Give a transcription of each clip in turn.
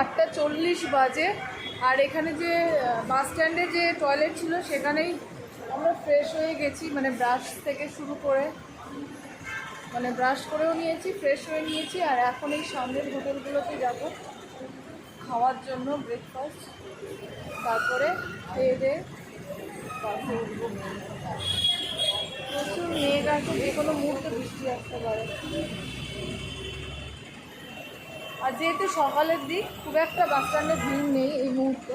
আটটা চল্লিশ বাজে। আর এখানে যে বাস স্ট্যান্ডে যে টয়লেট ছিল, সেখানেই আমরা ফ্রেশ হয়ে গেছি মানে ব্রাশ থেকে শুরু করে মানে ব্রাশ করেও নিয়েছি ফ্রেশ হয়ে নিয়েছি। আর এখন এই সামনের হোটেলগুলোতে যাব, খাওয়ার জন্য ব্রেকফাস্ট তারপরে খেয়ে দিয়ে প্রচুর মেঘ যে কোনো মুহূর্তে বৃষ্টি আসতে পারে। আর যেহেতু সকালের দিক, খুব একটা বাস স্ট্যান্ডে ভিড় নেই এই মুহূর্তে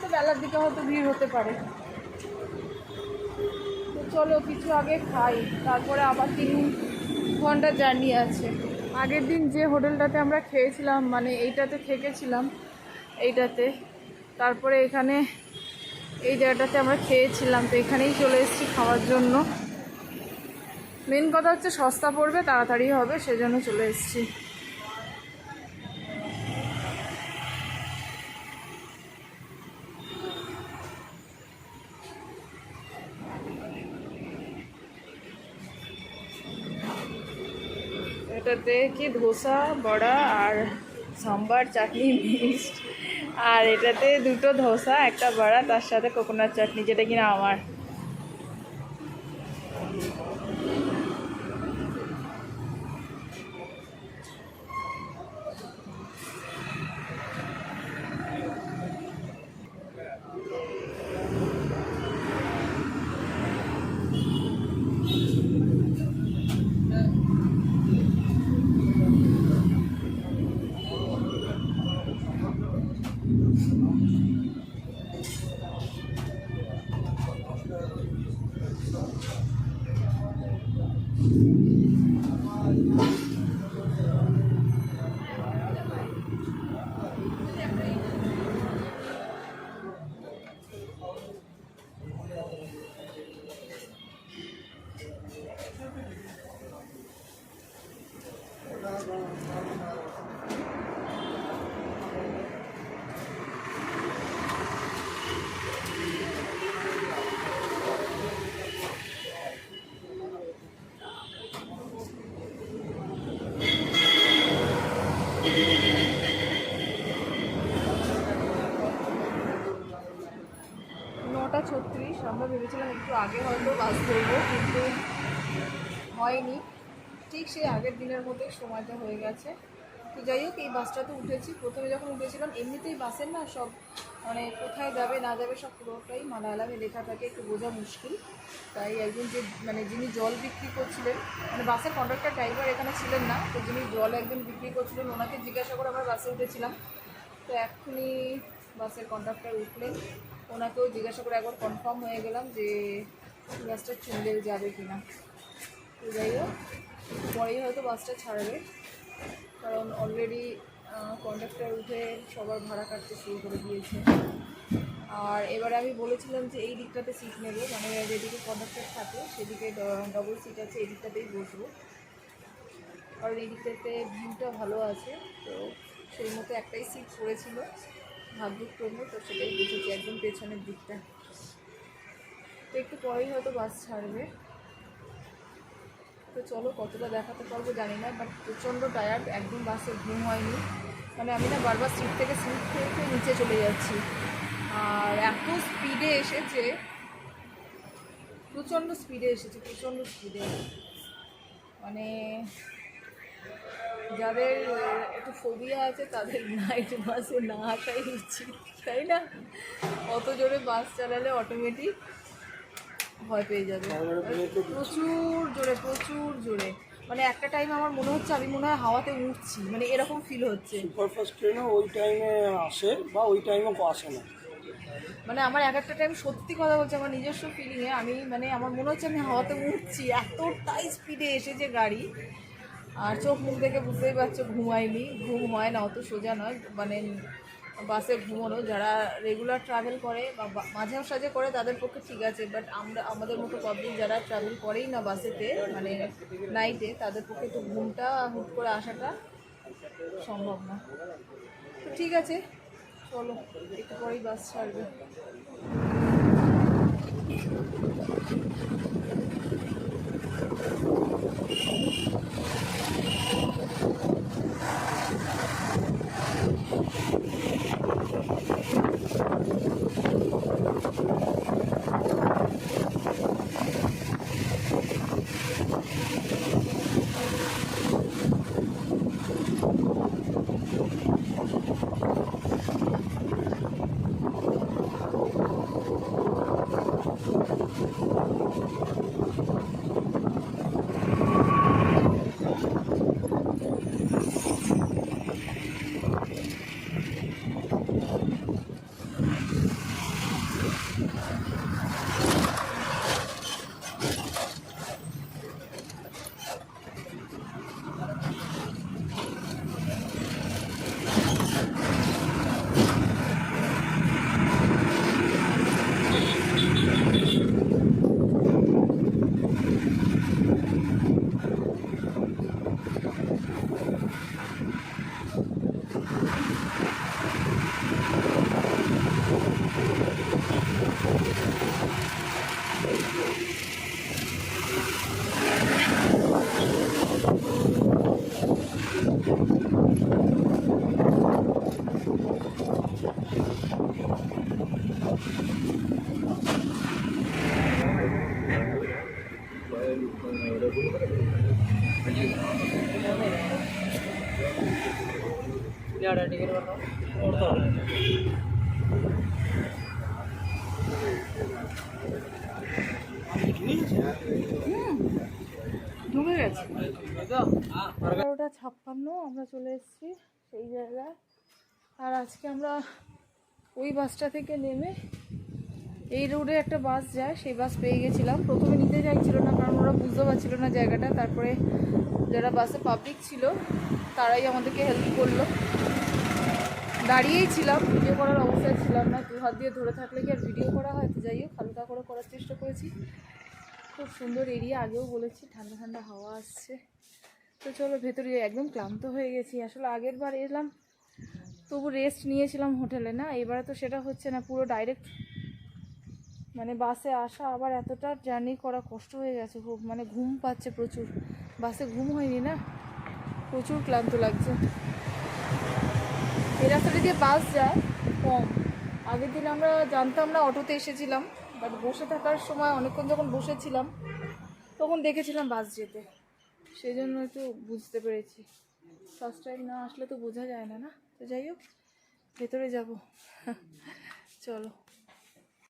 তো বেলার দিকে হয়তো ভিড় হতে পারে। তো চলো, কিছু আগে খাই, তারপরে আবার তিন ঘণ্টা জার্নি আছে। আগের দিন যে হোটেলটাতে আমরা খেয়েছিলাম মানে এইটাতে থেকেছিলাম, এইটাতে, তারপরে এখানে এই জায়গাটাতে আমরা খেয়েছিলাম, তো এখানেই চলে এসেছি খাওয়ার জন্য। মেন কথা হচ্ছে সস্তা পড়বে, তাড়াতাড়ি হবে, সেজন্য চলে এসেছি। এটাতে কি ধোসা, বড়া আর সম্বার, চাটনি, মিক্সড। আর এটাতে দুটো ধোসা, একটা বড়া, তার সাথে কোকোনাট চাটনি যেটা কিনা আমার। নটা ছত্রিশ, আমরা ভেবেছিলাম একটু আগে হয়তো বাস ধরবো, কিন্তু হয়নি। ঠিক সেই আগের দিনের মতোই সময়টা হয়ে গেছে। তো যাই হোক, এই বাসটা তো উঠেছি। প্রথমে যখন উঠেছিলাম, এমনিতেই বাসের না সব মানে কোথায় যাবে, না যাবে, সব পুরোটাই মালায়ালামে লেখা থাকে, একটু বোঝা মুশকিল। তাই একজন যে মানে যিনি জল বিক্রি করছিলেন মানে বাসের কন্ডাক্টর ড্রাইভার এখানে ছিলেন না, তো যিনি জল একজন বিক্রি করছিলেন, ওনাকে জিজ্ঞাসা করে আমরা বাসে উঠেছিলাম। তো এখনই বাসের কন্ডাক্টর উঠলেন। ওনাকেও জিজ্ঞাসা করে একবার কনফার্ম হয়ে গেলাম যে বাসটা চুনলেও যাবে কি না তো যাই হোক, পরেই হয়তো বাসটা ছাড়বে। কারণ অলরেডি কন্ডাক্টর উঠে সবার ভাড়া কাটতে শুরু করে দিয়েছে। আর এবারে আমি বলেছিলাম যে এই দিকটাতে সিট নেব মানে যেদিকে কন্ডাক্টর থাকে সেদিকে ডবল সিট আছে, এই দিকটাতেই বসবো। কারণ এই দিকটাতে ভিউটা ভালো আছে, তো সেই মতো একটাই সিট পড়েছিল। ভাগ্যক্রমে তো সেটাই বুঝেছি একদম পেছনের দিকটা। তো একটু পরেই হয়তো বাস ছাড়বে। তো চলো কতটা দেখাতে পারব জানি না বাট প্রচণ্ড টায়ার্ড একদম বাসে ঘুম হয়নি। মানে আমি না বারবার সিট থেকে সিট খেয়ে নিচে চলে যাচ্ছি। আর এত স্পিডে এসেছে প্রচণ্ড স্পিডে এসেছে প্রচণ্ড স্পিডে মানে যাদের একটু ফোবিয়া আছে তাদের নাইট বাসে না আসাই উচিত তাই না? অত জোরে বাস চালালে অটোমেটিক ভয় পেয়ে যাবে। প্রচুর জোরে জোরে। মানে একটা টাইম আমার মনে হচ্ছে আমি মনে হয় হাওয়াতে উঠছি। মানে এরকম ফিল হচ্ছে। সুপারফাস্ট ট্রেনও ওই টাইমে আসে বা ওই টাইমে আসে না। মানে আমার এক একটা টাইম সত্যি কথা বলছে আমার নিজস্ব ফিলিংয়ে আমি মানে আমার মনে হচ্ছে আমি হাওয়াতে উঠছি এতটাই স্পিডে এসেছে গাড়ি। আর চোখ মুখ দেখে বুঝতেই পারছ ঘুমায়নি ঘুম হয় না অত সোজা নয়। মানে বাসে ঘুমানো, যারা রেগুলার ট্রাভেল করে বা মাঝে সাঝে করে তাদের পক্ষে ঠিক আছে বাট আমরা, আমাদের মতো পাবলিক যারা ট্রাভেল করেই না বাসেতে মানে নাইটে তাদের পক্ষে তো ঘুমটা হুট করে আসাটা সম্ভব না। তো ঠিক আছে, চলো, একটু পরেই বাস ছাড়বে। ടിക്കറ്റ് ഓർത്തോ ঢুকে গেছে এগারোটা ছাপ্পান্ন, আমরা চলে এসেছি সেই জায়গায়। আর আজকে আমরা ওই বাসটা থেকে নেমে এই রোডে একটা বাস যায়, সেই বাস পেয়ে গেছিলাম। প্রথমে নিতে চাইছিল না, কারণ ওরা বুঝতে পারছিল না জায়গাটা। তারপরে যারা বাসে পাবলিক ছিল, তারাই আমাদেরকে হেল্প করল। দাঁড়িয়েই ছিলাম ভিডিও করার অবস্থায় ছিলাম না। দু হাত দিয়ে ধরে থাকলে কি আর ভিডিও করা হয়? তো যাই হোক, হালকা করে করার চেষ্টা করেছি। খুব সুন্দর এরিয়া, আগেও বলেছি ঠান্ডা ঠান্ডা হাওয়া আসছে। তো চলো ভেতরে। একদম ক্লান্ত হয়ে গেছি। আসলে আগের বার এলাম, তবু রেস্ট নিয়েছিলাম হোটেলে না। এবারে তো সেটা হচ্ছে না, পুরো ডাইরেক্ট মানে বাসে আসা আবার এতটা জার্নি করা কষ্ট হয়ে গেছে। খুব মানে ঘুম পাচ্ছে প্রচুর। বাসে ঘুম হয়নি না? প্রচুর ক্লান্ত লাগছে। এই রাস্তাটা দিয়ে বাস যায় কম। আগের দিন আমরা জানতাম না, অটোতে এসেছিলাম। বাট বসে থাকার সময় অনেকক্ষণ যখন বসেছিলাম, তখন দেখেছিলাম বাস যেতে। সেই জন্য একটু বুঝতে পেরেছি। ফার্স্ট টাইম না আসলে তো বোঝা যায় না না? তো যাই হোক, ভেতরে যাব। চলো।